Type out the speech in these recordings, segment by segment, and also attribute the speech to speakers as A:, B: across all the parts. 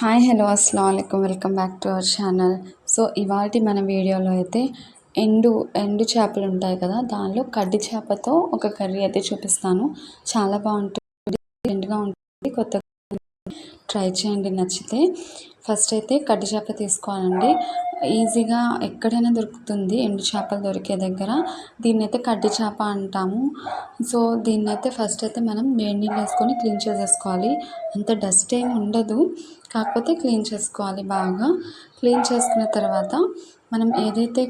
A: Hi hello అస్సలం welcome back to our channel. So ఇవాళ మన వీడియోలో అయితే ఎండు ఎండు చేపలు ఉంటాయి కదా దానిలో కడ్డి చేపతో ఒక కర్రీ అయితే చూపిస్తాను. చాలా బాగుంటుంది ఎండుగా ఉంటుంది. కొత్త ట్రై చేయండి నచ్చితే. ఫస్ట్ అయితే కడ్డి చేప తీసుకోవాలండి. ఈజీగా ఎక్కడైనా దొరుకుతుంది. ఎండు చేపలు దొరికే దగ్గర. దీన్ని అయితే కడ్డి చేప అంటాము. సో దీన్ని అయితే ఫస్ట్ అయితే మనం వేడి నీళ్ళు వేసుకొని క్లీన్ చేసేసుకోవాలి. అంత డస్ట్ ఏమి ఉండదు. కాకపోతే క్లీన్ చేసుకోవాలి బాగా. క్లీన్ చేసుకున్న తర్వాత మనం ఏదైతే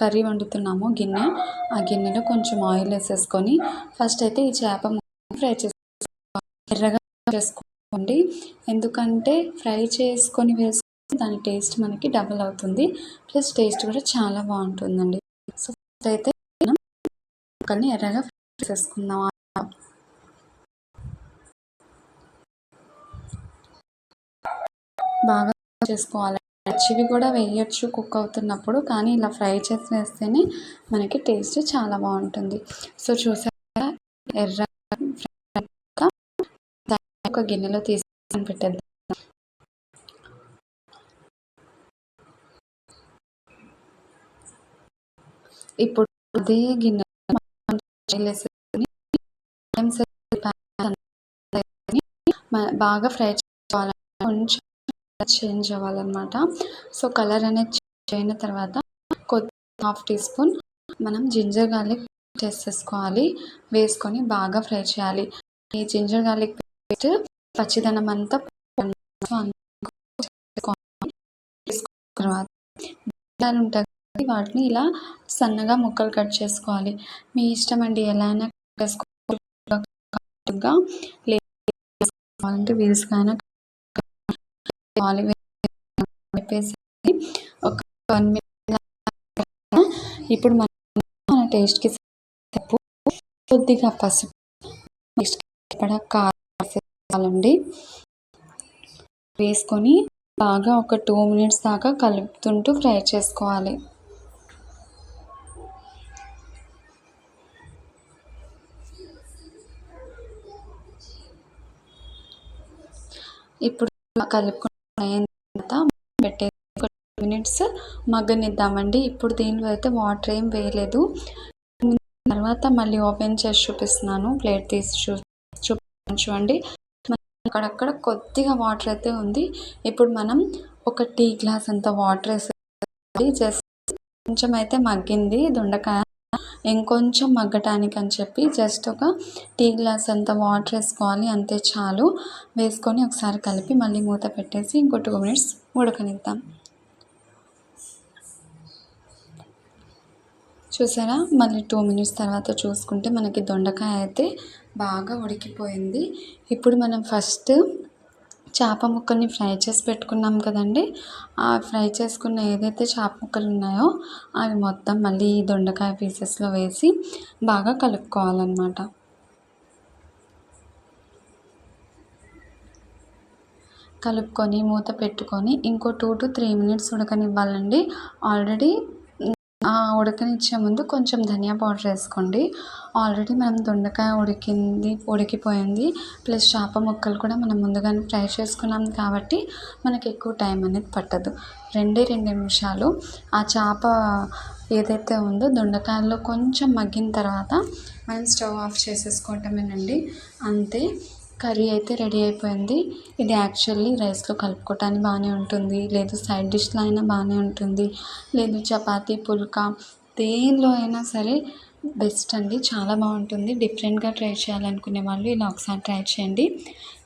A: కర్రీ వండుతున్నామో గిన్నె ఆ గిన్నెలో కొంచెం ఆయిల్ వేసేసుకొని ఫస్ట్ అయితే ఈ చేప ఫ్రై చేసుకోవాలి ఎర్రగా చేసుకోండి. ఎందుకంటే ఫ్రై చేసుకొని వేసుకో దాని టేస్ట్ మనకి డబుల్ అవుతుంది. ప్లస్ టేస్ట్ కూడా చాలా బాగుంటుందండి. సో ఫస్ట్ అయితే మనం ముక్కల్ని ఎర్రగా ఫ్రై చేసుకుందాం బాగా చేసుకోవాలి. పచ్చివి కూడా వేయచ్చు కుక్ అవుతున్నప్పుడు కానీ ఇలా ఫ్రై చేసి వేస్తేనే మనకి టేస్ట్ చాలా బాగుంటుంది. సో చూసారా? ఎర్ర ఒక గిన్నెలో తీసుకొని పెట్టేద్దాం ఇప్పుడు అదే గిన్నె బాగా ఫ్రై చేసుకోవాలి కొంచెం చేంజ్ అవ్వాలన్నమాట. సో కలర్ అనేది చేంజ్ అయిన తర్వాత కొద్ది హాఫ్ టీ స్పూన్ మనం జింజర్ గార్లిక్ చేసేసుకోవాలి వేసుకొని బాగా ఫ్రై చేయాలి. ఈ జింజర్ గార్లిక్ పేస్ట్ పచ్చిదనం అంతా తర్వాత ఉంటాయి వాటిని ఇలా సన్నగా ముక్కలు కట్ చేసుకోవాలి. మీ ఇష్టం అండి ఎలా అయినా చేసుకోవాలంటే వీల్స్గా ఒక వన్ మినిట్ ఇప్పుడు మన మన టేస్ట్కి ఉప్పు కొద్దిగా పసుపు నెక్స్ట్ వేసుకొని బాగా ఒక టూ మినిట్స్ దాకా కలుపుతుంటూ ఫ్రై చేసుకోవాలి. ఇప్పుడు కలుపుకున్న తర్వాత పెట్టే ఒక మినిట్స్ మగ్గనిద్దామండి. ఇప్పుడు దీనిలో అయితే వాటర్ ఏం వేయలేదు. తర్వాత మళ్ళీ ఓపెన్ చేసి చూపిస్తున్నాను. ప్లేట్ తీసి చూ చూపించండి. అక్కడక్కడ కొద్దిగా వాటర్ అయితే ఉంది. ఇప్పుడు మనం ఒక టీ గ్లాస్ అంత వాటర్ వేసి జస్ట్ కొంచెం అయితే మగ్గింది. దొండకాయ ఇంకొంచెం మగ్గటానికి అని చెప్పి జస్ట్ ఒక టీ గ్లాస్ అంత వాటర్ వేసుకోవాలి అంతే చాలు. వేసుకొని ఒకసారి కలిపి మళ్ళీ మూత పెట్టేసి ఇంకో టూ మినిట్స్ ఉడకనిద్దాం. చూసారా? మళ్ళీ టూ మినిట్స్ తర్వాత చూసుకుంటే మనకి దొండకాయ అయితే బాగా ఉడికిపోయింది. ఇప్పుడు మనం ఫస్ట్ చేప ముక్కల్ని ఫ్రై చేసి పెట్టుకున్నాం కదండి. ఆ ఫ్రై చేసుకున్న ఏదైతే చేప ముక్కలు ఉన్నాయో అవి మొత్తం మళ్ళీ ఈ దొండకాయ పీసెస్లో వేసి బాగా కలుపుకోవాలన్నమాట. కలుపుకొని మూత పెట్టుకొని ఇంకో టూ టు త్రీ మినిట్స్ ఉడకనివ్వాలండి. ఆల్రెడీ ఉడకనిచ్చే ముందు కొంచెం ధనియా పౌడర్ వేసుకోండి. ఆల్రెడీ మనం దొండకాయ ఉడికింది ఉడికిపోయింది. ప్లస్ చేప ముక్కలు కూడా మనం ముందుగానే ఫ్రై చేసుకున్నాం కాబట్టి మనకి ఎక్కువ టైం అనేది పట్టదు. రెండే రెండు నిమిషాలు. ఆ చేప ఏదైతే ఉందో దొండకాయల్లో కొంచెం మగ్గిన తర్వాత మనం స్టవ్ ఆఫ్ చేసేసుకోవటమేనండి. అంతే. కర్రీ అయితే రెడీ అయిపోయింది. ఇది యాక్చువల్లీ రైస్లో కలుపుకోవటానికి బాగానే ఉంటుంది. లేదు సైడ్ డిష్లో అయినా బాగానే ఉంటుంది. లేదు చపాతీ పుల్కా దేనిలో అయినా సరే బెస్ట్ అండి. చాలా బాగుంటుంది. డిఫరెంట్గా ట్రై చేయాలనుకునే వాళ్ళు ఇలా ఒకసారి ట్రై చేయండి.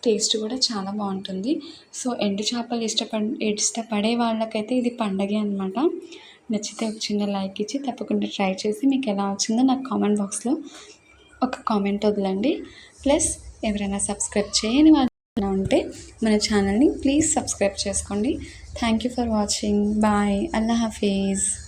A: టేస్ట్ కూడా చాలా బాగుంటుంది. సో ఎండు చేపలు ఇష్టపడ ఇష్టపడే వాళ్ళకైతే ఇది పండగే అనమాట నచ్చితే ఒక చిన్న లైక్ ఇచ్చి తప్పకుండా ట్రై చేసి మీకు ఎలా వచ్చిందో నాకు కామెంట్ బాక్స్లో ఒక కామెంట్ వదలండి. ప్లస్ ఎవరైనా సబ్స్క్రైబ్ చేయని వాళ్ళు ఉంటే మన ఛానల్ని ప్లీజ్ సబ్స్క్రైబ్ చేసుకోండి. Thank you for watching. Bye. Allah Hafeez.